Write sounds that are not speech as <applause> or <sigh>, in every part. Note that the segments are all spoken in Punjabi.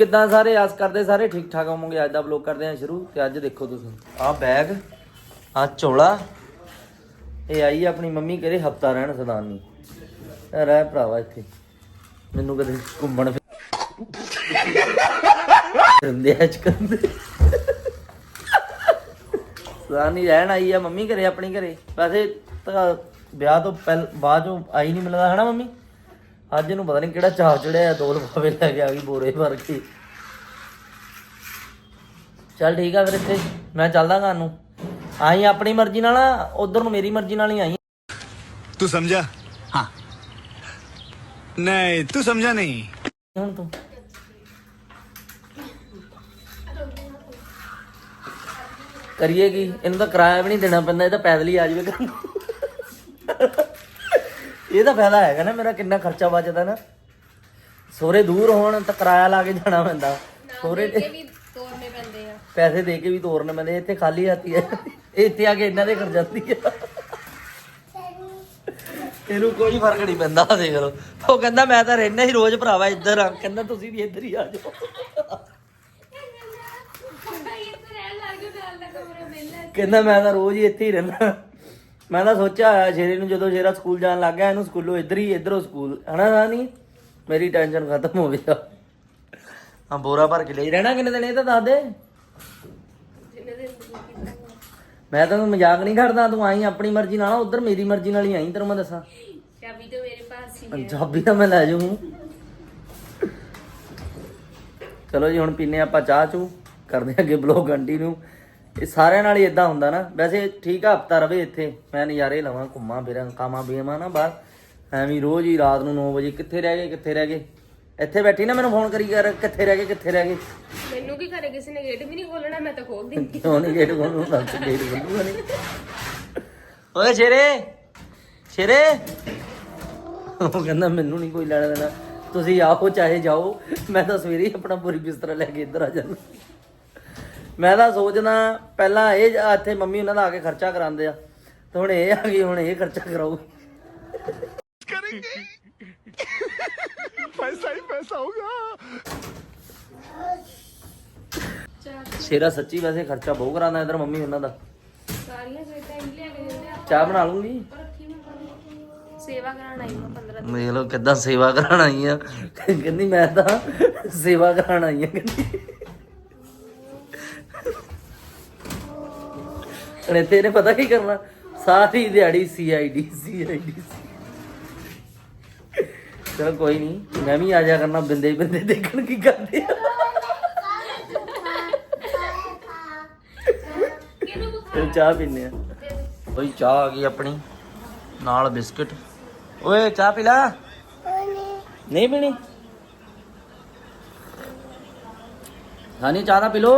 ਕਿੱਦਾਂ ਸਾਰੇ ਆਸ ਕਰਦੇ, ਸਾਰੇ ਠੀਕ ਠਾਕ ਹੋਵੋਗੇ? ਅੱਜ ਦਾ ਵਲੌਗ ਕਰਦੇ ਹਾਂ ਸ਼ੁਰੂ ਤੇ ਅੱਜ ਦੇਖੋ ਤੁਸੀਂ। ਆਹ ਬੈਗ ਆਹ ਚੋਲਾ, ਇਹ ਆਈ ਆਪਣੀ ਮੰਮੀ ਕਰੇ ਹਫਤਾ ਰਹਿਣ ਸਦਾਨੀ। ਰਹਿ ਭਰਾਵਾ ਇੱਥੇ। ਮੈਨੂੰ ਕਦੇ ਘੁੰਮਣ ਫਿਰਦੇ ਅੱਜ ਕੰਦੇ ਸਦਾਨੀ ਰਹਿਣ ਆਈ ਆ ਮੰਮੀ ਘਰੇ, ਆਪਣੀ ਘਰੇ। ਵੈਸੇ ਤਾਂ ਵਿਆਹ ਤੋਂ ਪਹਿਲ, ਬਾਅਦ ਚੋਂ ਆਈ ਨਹੀਂ ਮਿਲਦਾ, ਹਨਾ ਮੰਮੀ? ਅੱਜ ਨੂੰ ਪਤਾ ਨਹੀਂ ਕਿਹੜਾ ਚਾਹ ਚੜਿਆ ਦੋ ਲਫਾਵੇ ਲੈ ਕੇ ਆ ਗਈ ਬੋਰੇ ਭਰ ਕੇ। ਚੱਲ ਠੀਕ ਆ ਫਿਰ ਇੱਥੇ ਮੈਂ ਚੱਲਦਾ ਘਰ ਨੂੰ। ਆਈ ਆਪਣੀ ਮਰਜ਼ੀ ਨਾਲ ਉਧਰ ਨੂੰ ਮੇਰੀ ਮਰਜ਼ੀ ਨਾਲ ਹੀ ਆਈ। ਤੂੰ ਸਮਝਾ? ਹਾਂ। ਨਹੀਂ ਤੂੰ ਸਮਝਾ ਨਹੀਂ। ਹੁਣ ਤੂੰ। ਕਰੀਏ ਕੀ? ਇਹਨੂੰ ਤਾਂ ਕਿਰਾਇਆ ਵੀ ਨਹੀਂ ਦੇਣਾ ਪੈਂਦਾ ਇਹ ਤਾਂ ਪੈਦਲ ਹੀ ਆ ਜਾਵੇ ਘਰ ਨੂੰ। ਇਹ ਤਾਂ ਫਾਇਦਾ ਹੈਗਾ ਨਾ ਮੇਰਾ ਕਿੰਨਾ ਖਰਚਾ ਬਚਦਾ ਨਾ। ਸੋਰੇ ਦੂਰ ਹੋਣ ਤਾਂ ਕਿਰਾਇਆ ਲਾ ਕੇ ਜਾਣਾ ਪੈਂਦਾ। ਸੋਰੇ ਵੀ ਤੋਰਨੇ ਪੈਂਦੇ ਆ। ਪੈਸੇ ਦੇ ਕੇ ਵੀ ਤੋਰਨੇ ਪੈਂਦੇ ਇੱਥੇ ਖਾਲੀ ਆਤੀ ਹੈ ਇੱਥੇ ਆ ਕੇ ਇਹਨਾਂ ਦੇ ਕਰ ਜਾਂਦੀ ਹੈ ਇਹਨੂੰ ਕੋਈ ਫ਼ਰਕ ਨਹੀਂ ਪੈਂਦਾ ਦੇਖ ਲਓ। ਉਹ ਕਹਿੰਦਾ ਮੈਂ ਤਾਂ ਰਹਿਣਾ ਹੀ ਰੋਜ਼ ਭਰਾਵਾ ਇੱਧਰ ਆ। ਕਹਿੰਦਾ ਤੁਸੀਂ ਵੀ ਇੱਧਰ ਹੀ ਆ ਜਾਓ। ਕਹਿੰਦਾ ਮੈਂ ਤਾਂ ਰੋਜ਼ ਹੀ ਇੱਥੇ ਹੀ ਰਹਿਣਾ ਮੈਂ ਤਾਂ ਸੋਚਿਆ ਹੋਇਆ ਸ਼ੇਰੇ ਨੂੰ ਜਦੋਂ ਸ਼ੇਰਾ ਸਕੂਲ ਜਾਣ ਲੱਗ ਗਿਆ ਇਹਨੂੰ ਸਕੂਲੋਂ ਇੱਧਰ ਹੀ ਇੱਧਰੋਂ ਸਕੂਲ। ਹਨਾ ਨਹੀਂ ਮੇਰੀ ਟੈਨਸ਼ਨ ਖਤਮ ਹੋ ਗਿਆ ਹਾਂ ਬੋਰਾ ਭਰ ਕੇ ਲਈ। ਰਹਿਣਾ ਕਿੰਨੇ ਦਿਨ? ਇਹ ਤਾਂ ਦੱਸ ਦੇ। ਮੈਂ ਤੈਨੂੰ ਮਜ਼ਾਕ ਨਹੀਂ ਕਰਦਾ ਤੂੰ ਆਈ ਆਪਣੀ ਮਰਜ਼ੀ ਨਾਲ ਉਧਰ ਮੇਰੀ ਮਰਜ਼ੀ ਨਾਲ ਹੀ ਆਈ ਤੈਨੂੰ ਮੈਂ ਦੱਸਾਂ। ਚਾਬੀ ਤਾਂ ਮੇਰੇ ਪਾਸ ਹੀ ਪੰਜਾਬੀ ਤਾਂ ਮੈਂ ਲੈ ਜਾਊਂ। ਚਲੋ ਜੀ ਹੁਣ ਪੀਨੇ ਆਪਾਂ ਚਾਹ ਚੂ ਕਰਦੇ ਹਾਂ ਅੱਗੇ ਬਲੌਗ ਕੰਟੀਨਿਊ ਇਹ ਸਾਰਿਆਂ ਨਾਲ ਹੀ ਇਦਾਂ ਹੁੰਦਾ ਨਾ। ਵੈਸੇ ਠੀਕ ਆ ਹਫਤਾ ਰਵੇ ਇੱਥੇ। ਮੈਂ ਨਜ਼ਾਰੇ ਲਵਾਂ ਘੁੰਮਾਂ ਫਿਰਾਂ ਕਾਮਾਂ ਬੀਮਾਂ ਨਾ ਬਾਹਰ। ਐਵੇਂ ਰੋਜ਼ ਹੀ ਰਾਤ ਨੂੰ 9 ਵਜੇ ਕਿੱਥੇ ਰਹਿ ਗਏ ਕਿੱਥੇ ਰਹਿ ਗਏ? ਇੱਥੇ ਬੈਠੀ ਨਾ ਮੈਨੂੰ ਫੋਨ ਕਰੀ ਕਰ ਕਿੱਥੇ ਰਹਿ ਗਏ ਕਿੱਥੇ ਰਹਿ ਗਏ? ਮੈਨੂੰ ਕੀ ਕਰੇ ਕਿਸੇ ਨੇ ਗੇਟ ਵੀ ਨਹੀਂ ਖੋਲਣਾ ਮੈਂ ਤਾਂ ਖੋਲ ਦਿੰਦੀ। ਕਿਉਂ ਨਹੀਂ ਗੇਟ ਨੂੰ ਦੱਸ ਗੇਟ ਖੋਲੂਗਾ ਨਹੀਂ। ਓਏ ਸ਼ੇਰੇ! ਸ਼ੇਰੇ! ਉਹ ਕਹਿੰਦਾ ਮੈਨੂੰ ਨਹੀਂ ਕੋਈ ਲੈਣਾ ਦੇਣਾ। ਤੁਸੀਂ ਆਓ ਚਾਹੇ ਜਾਓ। ਮੈਂ ਤਾਂ ਸਵੇਰੇ ਹੀ ਆਪਣਾ ਪੂਰੀ ਬਿਸਤਰਾ ਲੈ ਕੇ ਇੱਧਰ ਆ ਜਾਣਾ ਮੈਂ ਤਾਂ ਸੋਚਦਾ ਪਹਿਲਾਂ ਇਹ ਇੱਥੇ ਮੰਮੀ ਉਹਨਾਂ ਦਾ ਆ ਕੇ ਖਰਚਾ ਕਰਾਉਂਦੇ ਆ ਤੇ ਹੁਣ ਇਹ ਆ ਗਈ ਹੁਣ ਇਹ ਖਰਚਾ ਕਰਾਉ ਸ਼ੇਰਾ ਸੱਚੀ ਵੈਸੇ ਖਰਚਾ ਬਹੁਤ ਕਰਾਉਂਦਾ ਇਧਰ ਮੰਮੀ ਉਹਨਾਂ ਦਾ। ਚਾਹ ਬਣਾ ਲੂੰਗੀ ਪਰ ਸੇਵਾ ਕਰਾਉਣ ਆਈ ਮੈਂ 15 ਦੇਖ ਲਓ ਕਿੱਦਾਂ ਸੇਵਾ ਕਰਾਉਣ ਆਈ ਆ। ਕਹਿੰਦੀ ਮੈਂ ਤਾਂ ਸੇਵਾ ਕਰਾਉਣ ਆਈ ਆ ਕਹਿੰਦੀ। ਅਰੇ ਤੇਰੇ ਪਤਾ ਕੀ ਕਰਨਾ? ਸਾਰੀ ਦਿਹਾੜੀ ਸੀਆਈਡੀ ਸੀਆਈਡੀ ਚਲ ਕੋਈ ਨਹੀਂ ਮੈਂ ਵੀ ਆ ਜਾ ਕਰਨਾ, ਬਿੰਦੇ ਬਿੰਦੇ ਦੇਖਣ ਕੀ ਕਰਦੇ ਆ। ਫਿਰ ਚਾਹ ਪੀਨੇ ਆ। ਬਈ ਚਾਹ ਆ ਗਈ ਆਪਣੀ, ਨਾਲ ਬਿਸਕਟ। ਓਏ, ਚਾਹ ਪੀ ਲਾ। ਨਹੀਂ ਪੀਣੀ? ਹਾਨੀ ਚਾਹ ਨਾ ਪੀ ਲੋ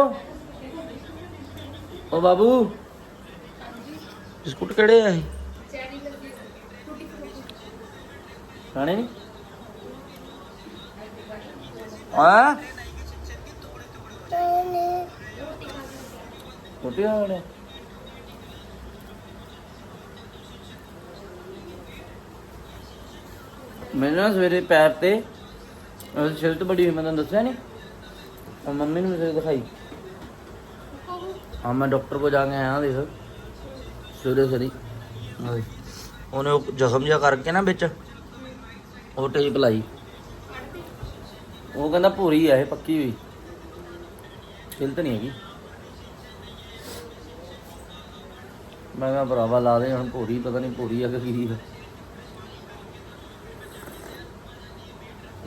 ਓ ਬਾਬੂ। ਬਿਸਕੁਟ ਕਿਹੜੇ ਆ ਇਹ? ਖਾਣੇ ਨਹੀਂ? ਆ ਰੋਟੀ ਖਾਣੇ ਮੇਰੇ ਨਾ ਸਵੇਰੇ ਪੈਰ ਤੇ ਉਹ ਛਿਲਤ ਬੜੀ ਹੋਈ ਮੈਂ ਤੁਹਾਨੂੰ ਦੱਸਿਆ ਨਹੀਂ ਉਹ ਮੰਮੀ ਨੂੰ ਸਵੇਰੇ ਦਿਖਾਈ। ਹਾਂ। ਮੈਂ ਡਾਕਟਰ ਕੋ ਜਾ ਕੇ ਆਇਆ ਦੇਖ। ਸਵੇਰੇ ਦੇਖ। ਉਹਨੇ ਉਹ ਜ਼ਖਮ ਜਿਹਾ ਕਰਕੇ ਨਾ ਵਿੱਚ। ਉਹ ਟੇਪ ਲਾਈ ਉਹ ਕਹਿੰਦਾ ਭੂਰੀ ਆ ਇਹ ਪੱਕੀ ਹੋਈ। ਛਿਲਤ ਨਹੀਂ ਹੈਗੀ। ਮੈਂ ਕਿਹਾ ਭਰਾਵਾ ਲਾ ਦੇ ਹੁਣ ਭੂਰੀ ਪਤਾ ਨਹੀਂ ਭੂਰੀ ਆ ਕਿ ਕੀ ਆ।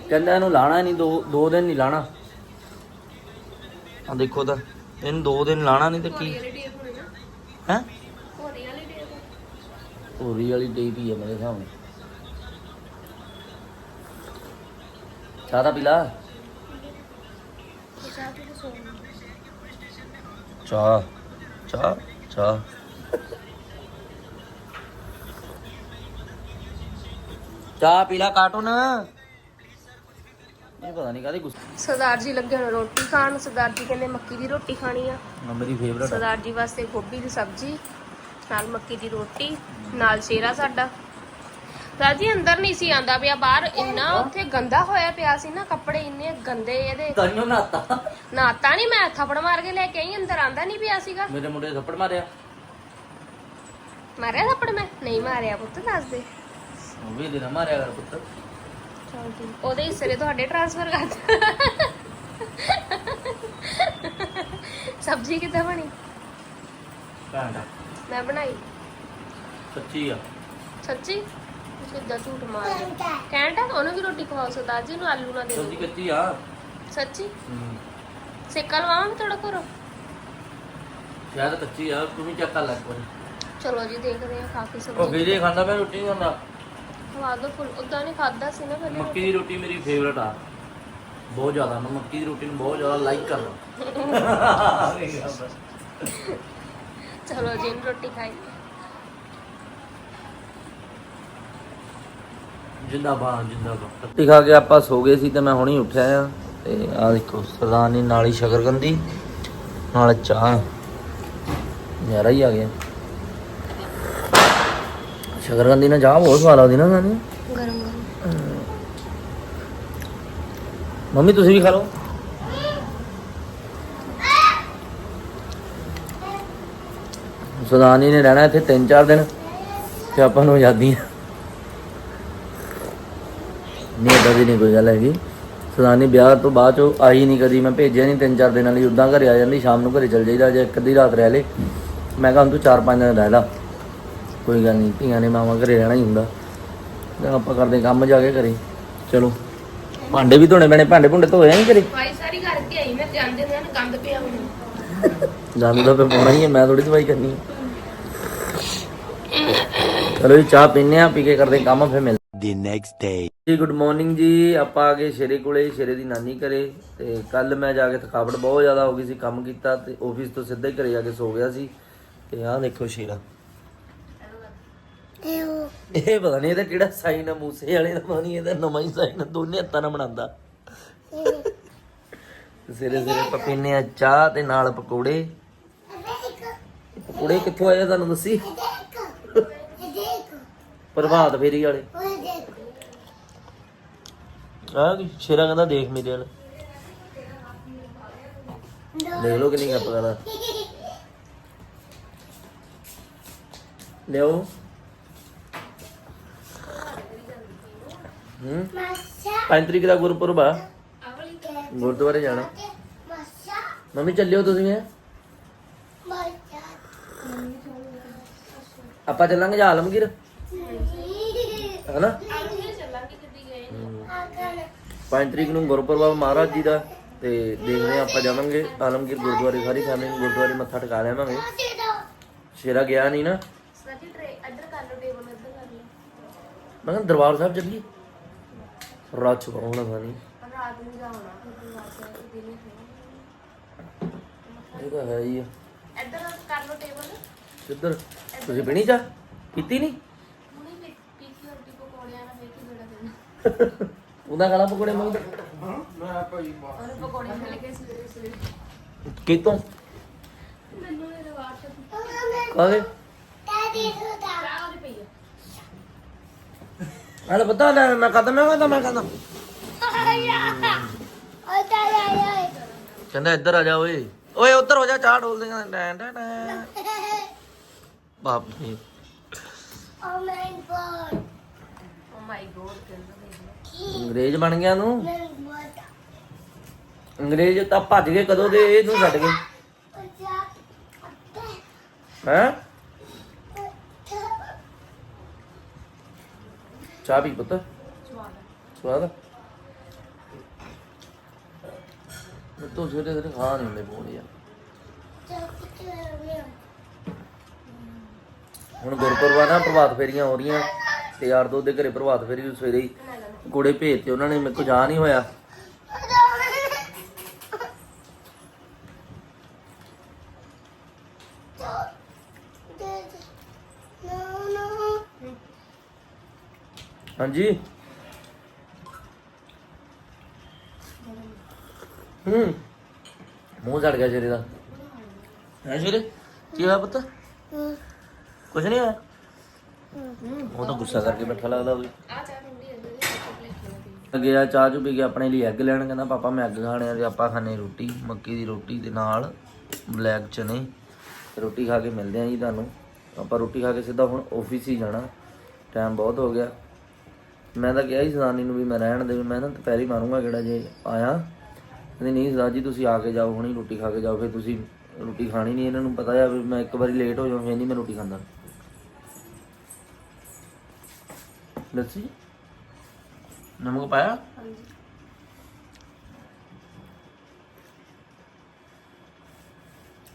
ਕਹਿੰਦਾ ਇਹਨੂੰ ਲਾਣਾ ਨਹੀਂ ਦੋ ਦੋ ਦਿਨ ਨਹੀਂ ਲਾਣਾ। ਆ ਦੇਖੋ ਤਾਂ ਇਹਨੂੰ ਦੋ ਦਿਨ ਲਾਣਾ ਨਹੀਂ ਤੇ ਕੀ? ਹੈ? ਪੂਰੀ ਵਾਲੀ ਟੇਪ ਹੀ ਹੈ ਮੇਰੇ ਸਾਹਮਣੇ ਚਾਹ ਤਾਂ ਪੀ ਲਾ। ਚਾਹ ਪੀ ਚਾਹ ਚਾਹ। ਚਾਹ ਚਾਹ ਪੀ ਲਾ ਕਾਰਟੂਨ। ਇਹ ਪਤਾ ਨਹੀਂ ਕਾਹਦੇ ਗੁੱਸੇ। ਸਰਦਾਰ ਜੀ ਲੱਗੇ ਹੋਏ ਰੋਟੀ ਖਾਣ ਸਰਦਾਰ ਜੀ ਕਹਿੰਦੇ ਮੱਕੀ ਦੀ ਰੋਟੀ ਖਾਣੀ ਆ। ਆ ਮੇਰੀ ਫੇਵਰਟ ਸਰਦਾਰ ਜੀ ਵਾਸਤੇ ਗੋਭੀ ਦੀ ਸਬਜ਼ੀ ਨਾਲ ਮੱਕੀ ਦੀ ਰੋਟੀ ਨਾਲ ਸ਼ੇਰਾ ਸਾਡਾ। ਰਾਜੀ ਅੰਦਰ ਨਹੀਂ ਸੀ ਆਂਦਾ ਪਿਆ ਬਾਹਰ ਇੰਨਾ ਉੱਥੇ ਗੰਦਾ ਹੋਇਆ ਪਿਆ ਸੀ ਨਾ ਕੱਪੜੇ ਇੰਨੇ ਗੰਦੇ ਇਹਦੇ। ਤਾਈਓ ਨਾਤਾ ਨਾਤਾ ਨਹੀਂ ਮੈਂ ਥੱਪੜ ਮਾਰ ਕੇ ਲੈ ਕੇ ਆਈ ਅੰਦਰ ਆਂਦਾ ਨਹੀਂ ਪਿਆ ਸੀਗਾ। ਮੇਰੇ ਮੁੰਡੇ ਨੇ ਥੱਪੜ ਮਾਰਿਆ। ਮਾਰਿਆ ਥੱਪੜ ਮੈਂ? ਨਹੀਂ ਮਾਰਿਆ ਪੁੱਤ ਦੱਸ ਦੇ। ਉਹ ਵੀ ਦੇ ਨਾ ਮਾਰਿਆ ਕਰ ਪੁੱਤ। ਚਲ ਠੀਕ ਉਹਦੇ ਹਿੱਸੇ ਨੇ ਤੁਹਾਡੇ ਟ੍ਰਾਂਸਫਰ ਕਰ ਦਿੱਤਾ। ਸਬਜ਼ੀ ਕਿੱਦਾਂ ਬਣੀ? ਕਾਂਡਾ ਮੈਂ ਬਣਾਈ। ਸੱਚੀ ਆ। ਸੱਚੀ? ਸਿੱਧਾ ਝੂਠ ਮਾਰ ਕਹਿੰਦਾ ਉਹਨੂੰ ਵੀ ਰੋਟੀ ਖਵਾਓ ਸਰਦਾਰ ਜੀ ਨੂੰ ਆਲੂ ਨਾ ਦੇ ਸਬਜ਼ੀ ਦਿਓ ਕੱਚੀ ਆ। ਸੱਚੀ? ਹੂੰ। ਸੇਕਾ ਲਵਾਵਾਂ ਮੈਂ ਥੋੜਾ ਕਰੋ ਸ਼ਾਇਦ ਕੱਚੀ ਆ ਤੂੰ ਵੀ ਚੱਕ ਕਰ ਲੈ ਕੋਈ ਚਲੋ ਜੀ ਦੇਖਦੇ ਆ ਖਾ ਕੇ ਉਹ ਸਬਜ਼ੀ ਵੀਰੇ ਖਾਂਦਾ ਮੈਂ ਰੋਟੀ ਨਹੀਂ ਖਾਂਦਾ? ਖਵਾ ਦੋ ਫੁੱਲ ਉਦਾਂ ਨਹੀਂ ਖਾਦਾ ਸੀ ਨਾ ਪਹਿਲੇ ਮੱਕੀ ਦੀ ਰੋਟੀ। ਮੇਰੀ ਫੇਵਰਟ ਆ। ਬਹੁਤ ਜ਼ਿਆਦਾ ਮੈਂ ਮੱਕੀ ਦੀ ਰੋਟੀ ਨੂੰ ਬਹੁਤ ਜ਼ਿਆਦਾ ਲਾਈਕ ਕਰਦਾ। <laughs> ਚਲੋ ਜੀ ਰੋਟੀ ਖਾਈ ਜਿੰਦਾਬਾਦ ਜਿੰਦਾਬਾਦ ਰੋਟੀ ਖਾ ਕੇ ਆਪਾਂ ਸੋ ਗਏ ਸੀ ਤੇ ਮੈਂ ਹੁਣੀ ਉੱਠਿਆ ਆ ਤੇ ਆ ਦੇਖੋ ਸਰਦਾਰਨੀ ਨਾਲ ਹੀ ਸ਼ਕਰਕੰਦੀ ਨਾਲ ਚਾਹ ਯਾਰਾ ਹੀ ਆ ਗਿਆ ਸ਼ਕਰਕੰਦੀ ਨਾਲ ਚਾਹ ਬਹੁਤ ਸਵਾਦ ਆਉਂਦੀ ਨਾ ਸਾਨੂੰ ਗਰਮ ਗਰਮ ਮੰਮੀ ਤੁਸੀਂ ਵੀ ਖਾ ਲਓ ਸਰਦਾਰਨੀ ਨੇ ਰਹਿਣਾ ਇੱਥੇ 3-4 ਦਿਨ ਤੇ ਆਪਾਂ ਨੂੰ ਆਜ਼ਾਦੀ ਆ। ਨਹੀਂ, ਏਦਾਂ ਦੀ ਨਹੀਂ ਕੋਈ ਗੱਲ ਹੈਗੀ। ਸਰਦਾਰਨੀ ਵਿਆਹ ਤੋਂ ਬਾਅਦ ਚੋਂ ਆਈ ਨਹੀਂ ਕਦੀ ਮੈਂ ਭੇਜਿਆ ਨਹੀਂ 3-4 ਦਿਨਾਂ ਲਈ ਉਦਾਂ ਘਰੇ ਆ ਜਾਂਦੀ, ਸ਼ਾਮ ਨੂੰ ਘਰੇ ਚਲ ਜਾਈਦਾ, ਜੇ ਇੱਕ ਅੱਧੀ ਰਾਤ ਰਹਿ ਲੇ। ਮੈਂ ਕਿਹਾ ਹੁਣ ਤੂੰ 4-5 ਦਿਨ ਰਹਿ ਲਾ। ਕੋਈ ਗੱਲ ਨਹੀਂ, ਧੀਆਂ ਨੇ ਮਾਵਾਂ ਘਰੇ ਰਹਿਣਾ ਹੀ ਹੁੰਦਾ। ਤੇ ਆਪਾਂ ਕਰਦੇ ਕੰਮ ਜਾ ਕੇ ਘਰੇ। ਚਲੋ। ਭਾਂਡੇ ਵੀ ਧੋਣੇ ਪੈਣੇ, ਭਾਂਡੇ ਭੁੰਡੇ ਧੋਏ ਨਹੀਂ ਘਰੇ? ਭਾਈ, ਸਾਰੀ ਕਰਕੇ ਆਈ ਮੈਂ ਜਾਂਦੇ ਨੇ ਗੰਦ ਪਿਆ ਹੁਣ ਜਾਨੂੰ ਤਾਂ ਫੇ ਪਾਉਣਾ ਹੀ ਹੈ ਮੈਂ ਥੋੜੀ ਦਵਾਈ ਕਰਨੀ ਹੈ। ਚਲੋ ਜੀ ਚਾਹ ਪੀਨੇ ਆ ਪੀ ਕੇ ਕਰਦੇ ਕੰਮ ਫੇ ਮਿਲ The next day. ਜੀ ਗੁੱਡ ਮਾਰਨਿੰਗ ਜੀ ਆਪਾਂ ਆ ਗਏ ਸ਼ੇਰੇ ਕੋਲੇ ਸ਼ੇਰੇ ਦੀ ਨਾਨੀ ਘਰੇ ਤੇ ਕੱਲ ਮੈਂ ਜਾ ਕੇ ਥਕਾਵਟ ਬਹੁਤ ਜ਼ਿਆਦਾ ਹੋ ਗਈ ਸੀ ਕੰਮ ਕੀਤਾ ਤੇ ਆਫਿਸ ਤੋਂ ਸਿੱਧਾ ਹੀ ਘਰੇ ਜਾ ਕੇ ਸੋ ਗਿਆ ਸੀ ਤੇ ਆਹ ਦੇਖੋ ਸ਼ੇਰਾ। ਇਹ ਪਤਾ ਨਹੀਂ ਇਹਦਾ ਕਿਹੜਾ ਸਾਈਨ ਆ ਮੂਸੇ ਵਾਲੇ ਦਾ ਪਤਾ ਨਹੀਂ ਇਹਦਾ ਨਵਾਂ ਹੀ ਸਾਈਨ ਆ ਦੋਨੇ ਹੱਥਾਂ ਨਾਲ ਬਣਾਉਂਦਾ। ਸਿਰੇ ਸਿਰੇ ਪਪੀਨੇ ਆ ਚਾਹ ਤੇ ਨਾਲ ਪਕੌੜੇ ਪਕੌੜੇ ਕਿੱਥੋਂ ਆਏ ਆ ਤੁਹਾਨੂੰ ਦੱਸੀ? ਪ੍ਰਭਾਤ ਫੇਰੀ ਵਾਲੇ। ਆ ਕੀ ਸ਼ੇਰਾ ਕਹਿੰਦਾ ਦੇਖ ਮੇਰੇ ਵੱਲ। ਦੇਖ ਲੋ ਕਿੰਨੀ ਗੱਪ ਕਰਦਾ। ਲਿਓ ਹੂੰ? ਪੰਜ ਤਰੀਕ ਦਾ ਗੁਰਪੁਰਬ ਆ। ਗੁਰਦੁਆਰੇ ਜਾਣਾ। ਮੰਮੀ, ਚੱਲਿਓ ਤੁਸੀਂ ਹੈਂ? ਆਪਾਂ ਚੱਲਾਂਗੇ ਜਾਂ ਆਲਮਗੀਰ? ਹਨਾ? ਪੰਜ ਤਰੀਕ ਨੂੰ ਗੁਰਪੁਰਬ ਮਹਾਰਾਜ ਜੀ ਦਾ ਤੇ ਦੇਖਦੇ ਆਪਾਂ ਜਾਵਾਂਗੇ। ਆਲਮਗੀਰ ਗੁਰਦੁਆਰੇ ਸਾਰੀ ਫੈਮਿਲੀ ਗੁਰਦੁਆਰੇ ਮੱਥਾ ਟਿਕਾ ਲਿਆਵਾਂਗੇ ਸ਼ੇਰਾ ਗਿਆ ਨਹੀਂ ਨਾ। ਸੱਚੀ ਟਰੇ ਇੱਧਰ ਕਰ ਲਓ ਟੇਬਲ ਇੱਧਰ ਕਰ ਲਓ। ਮੈਂ ਕਿਹਾ ਦਰਬਾਰ ਸਾਹਿਬ ਚੱਲੀਏ? ਰਾਤ ਹੋਣਾ ਸਾਨੀ ਪਰ ਰਾਤ ਨੂੰ ਨੂੰ ਹੀ ਇਹ ਤਾਂ ਹੈ ਹੀ ਇੱਧਰ ਕਰ ਲਓ ਟੇਬਲ ਕਿੱਧਰ? ਤੁਸੀਂ ਪੀਣੀ ਚਾ ਪੀਤੀ ਨਹੀਂ? ਹੁਣੀ ਪੀ ਪੀ ਕੀ ਰੋਟੀ ਪਕੌੜਿਆਂ ਨਾਲ ਵੇਖੀ ਬੜਾ ਦੇਣਾ। ਉਹਦਾ ਖਾਣਾ ਪਕੌੜੇ ਪਕੌੜੇ ਮਿਲ ਕੇ ਸਵੇਰੇ ਸਵੇਰੇ। ਕਿਤੋਂ ਮੈਨੂੰ ਇਹ ਰਵਾਜ ਕਾਹਦੇ? ਚਾਹ ਉਹਦੀ ਪਈ ਆ। ਹਲੇ ਪਤਾ ਲੈ ਮੈਂ ਕਹਦਾ ਮੈਂ ਕਹਦਾ ਮੈਂ ਕਹਦਾ ਕਹਿੰਦਾ ਇੱਧਰ ਆ ਜਾ ਓਏ। ਓਏ ਉੱਧਰ ਹੋ ਜਾ ਚਾਹ ਡੋਲ ਦੇ ਕਹਿੰਦਾ ਟੈਂ ਟੈਂ ਟੈਂ <laughs> ਬਾਪ ਜੀ। ਓ ਮਾਈ ਗੋਡ ਕਹਿੰਦਾ ਅੰਗਰੇਜ਼ ਬਣ ਗਿਆ ਨੂੰ? ਅੰਗਰੇਜ਼ ਤਾਂ ਭੱਜ ਗਏ ਕਦੋਂ ਦੇ ਇਹਨੂੰ ਛੱਡ ਗਏ? ਹੈ? ਚਾਹ ਪੀ ਪੁੱਤ। ਸਵਾਦ ਆ? ਮੈਂ ਤਾਂ ਸਵੇਰੇ ਸਵੇਰੇ ਖਾ ਨਹੀਂ ਹੁੰਦੇ ਬੋਲ ਯਾਰ ਹੁਣ ਗੁਰਪੁਰਬ ਨਾ, ਪ੍ਰਭਾਤ ਫੇਰੀਆਂ ਹੋ ਰਹੀਆਂ ਤੇ ਯਾਰ ਦੋ ਦੇ ਘਰੇ ਪ੍ਰਭਾਤ ਫੇਰੀ ਨੂੰ ਸਵੇਰੇ ਹੀ ਕੋੜੇ ਭੇਜਤੇ ਉਹਨਾਂ ਨੇ ਮੇਰੇ ਕੋਲ ਜਾ ਨਹੀਂ ਹੋਇਆ। ਹਾਂਜੀ? ਹੂੰ। ਮੂੰਹ ਝੜ ਗਿਆ ਸ਼ੇਰੇ ਦਾ। ਹੈ ਸ਼ੇਰੇ? ਕੀ ਹੋਇਆ ਪੁੱਤ? ਕੁਛ ਨਹੀਂ ਹੋਇਆ? ਉਹ ਤਾਂ ਗੁੱਸਾ ਕਰਕੇ ਬੈਠਾ ਲੱਗਦਾ ਹੈ ਚੋਕਲੇਟ ਗਿਆ ਚਾਹ ਚੁ ਪੀ ਕੇ। ਆਪਣੇ ਲਈ ਐਗ ਲੈਣ ਕਹਿੰਦਾ ਪਾਪਾ ਮੈਂ ਐਗ ਖਾਣੇ ਆ ਤੇ ਆਪਾਂ ਖਾਣੇ ਰੋਟੀ ਮੱਕੀ ਦੀ ਰੋਟੀ ਦੇ ਨਾਲ ਬਲੈਕ ਚਨੇ। ਰੋਟੀ ਖਾ ਕੇ ਮਿਲਦੇ ਆ ਜੀ ਤੁਹਾਨੂੰ। ਆਪਾਂ ਰੋਟੀ ਖਾ ਕੇ ਸਿੱਧਾ ਹੁਣ ਆਫਿਸ ਹੀ ਜਾਣਾ। ਟਾਈਮ ਬਹੁਤ ਹੋ ਗਿਆ। ਮੈਂ ਤਾਂ ਕਿਹਾ ਸੀ ਸਦਾਨੀ ਨੂੰ ਵੀ ਮੈਂ ਰਹਿਣ ਦੇ ਮੈਂ ਨਾ ਦੁਪਹਿਰੀ ਮਾਰੂੰਗਾ ਕਿਹੜਾ ਜੇ ਆਇਆ। ਕਹਿੰਦੇ ਨਹੀਂ ਸਦਾ ਜੀ ਤੁਸੀਂ ਆ ਕੇ ਜਾਓ ਹੁਣੀ ਰੋਟੀ ਖਾ ਕੇ ਜਾਓ ਫਿਰ ਤੁਸੀਂ ਰੋਟੀ ਖਾਣੀ ਨਹੀਂ ਇਹਨਾਂ ਨੂੰ ਪਤਾ ਆ ਵੀ ਮੈਂ ਇੱਕ ਵਾਰੀ ਲੇਟ ਹੋ ਜਾਵਾਂ ਫਿਰ ਨਹੀਂ ਮੈਂ ਰੋਟੀ ਖਾਂਦਾ। ਲੱਸੀ? ਨਮਕ ਪਾਇਆ? ਹਾਂਜੀ।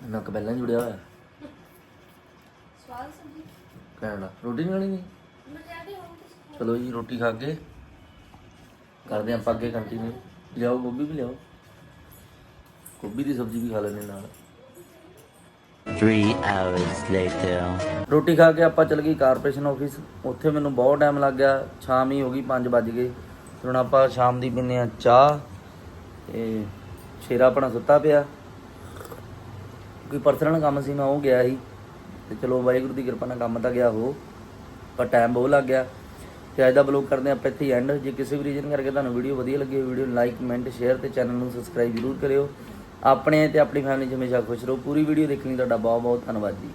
ਨੱਕ ਪਹਿਲਾਂ ਜੁੜਿਆ ਹੋਇਆ। ਸਵਾਦ ਸਬਜ਼ੀ? ਕਹਿਣ ਰੋਟੀ ਨਹੀਂ ਖਾਣੀ ਨਹੀਂ ਮੈਂ ਕਹਿੰਦੀ ਹਾਂ ਚਲੋ ਜੀ ਰੋਟੀ ਖਾ ਕੇ। ਕਰਦੇ ਆਪਾਂ ਅੱਗੇ ਕੰਟੀਨਿਊ ਲਿਆਓ ਗੋਭੀ ਵੀ ਲਿਆਓ। ਗੋਭੀ ਦੀ ਸਬਜ਼ੀ ਵੀ ਖਾ ਲੈਣੇ ਨਾਲ। Three hours later. ਰੋਟੀ ਖਾ ਕੇ ਆਪਾਂ ਚੱਲ ਗਏ ਕਾਰਪੋਰੇਸ਼ਨ ਆਫਿਸ ਉੱਥੇ ਮੈਨੂੰ ਬਹੁਤ ਟਾਈਮ ਲੱਗ ਗਿਆ। ਸ਼ਾਮ ਹੀ ਹੋ ਗਈ 5 ਵੱਜ ਗਏ। ਹੁਣ ਆਪਾਂ ਸ਼ਾਮ ਦੀ ਪੀਂਦੇ ਆ ਚਾਹ ਤੇ ਸ਼ੇਰਾ ਆਪਣਾ ਸੁੱਤਾ ਪਿਆ। ਕੋਈ ਪਰਸਨਲ ਕੰਮ ਸੀ, ਮੈਂ ਉਹ ਗਿਆ ਸੀ। ਤੇ ਚਲੋ ਵਾਹਿਗੁਰੂ ਦੀ ਕਿਰਪਾ ਨਾਲ ਕੰਮ ਤਾਂ ਗਿਆ ਹੋ ਪਰ ਟਾਈਮ ਬਹੁਤ ਲੱਗ ਗਿਆ। ਤੇ ਅੱਜ ਦਾ ਬਲੌਗ ਕਰਦੇ ਆਪਾਂ ਇੱਥੇ ਐਂਡ ਜੇ ਕਿਸੇ ਵੀ ਰੀਜਨ ਕਰਕੇ ਤੁਹਾਨੂੰ ਵੀਡੀਓ ਵਧੀਆ ਲੱਗੀ ਵੀਡੀਓ ਨੂੰ ਲਾਈਕ ਕਮੈਂਟ ਸ਼ੇਅਰ ਤੇ ਚੈਨਲ ਨੂੰ ਸਬਸਕ੍ਰਾਈਬ ਜ਼ਰੂਰ ਕਰਿਓ। ਆਪਣੇ ਤੇ ਆਪਣੀ ਫੈਮਿਲੀ 'ਚ ਹਮੇਸ਼ਾ ਖੁਸ਼ ਰਹੋ। ਪੂਰੀ ਵੀਡੀਓ ਦੇਖਣ ਲਈ ਤੁਹਾਡਾ ਬਹੁਤ ਬਹੁਤ ਧੰਨਵਾਦ ਜੀ।